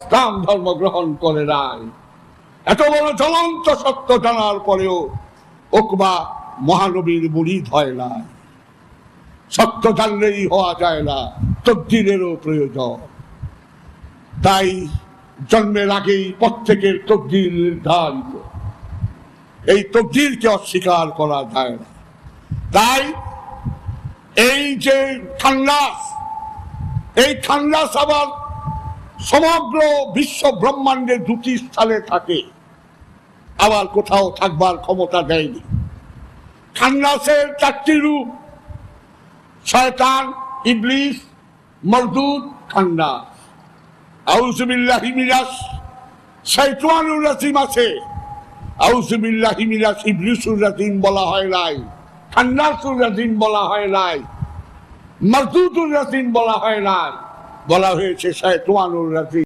ইসলাম ধর্ম গ্রহণ করে নাই। এত বড় জ্বলন্ত সত্য জানার পরেও ওকবা মহানবীর মুরিদ হয় না সত্য জানলেই হওয়া যায় না, তকদিরেরও প্রয়োজন। তাই জন্মের আগেই প্রত্যেকের তকদির নির্ধারিত। এই তকদিরকে অস্বীকার করা যায় না। তাই এই যে খান্নাস এই খান্নাস আবার সমগ্র বিশ্ব ব্রহ্মাণ্ডে দুটি স্থানে থাকে। আবার কোথাও থাকবার ক্ষমতা দেয়নি। খান্নাসের চারটি রূপ, শয়তান, ইবলিস মরদুদ খান্নাস। আউজুবিল্লাহি মিরাস শয়তানুর রাজিম আছে। আউজুবিল্লাহি মিরাস ইবলিসুর রাজিম বলা হয় নাই, খান্নাসুর রাজিম বলা হয় নাই মরদুদুর রাজিম বলা হয় নাই। বলা হয়েছে শয়তানুর রাজিম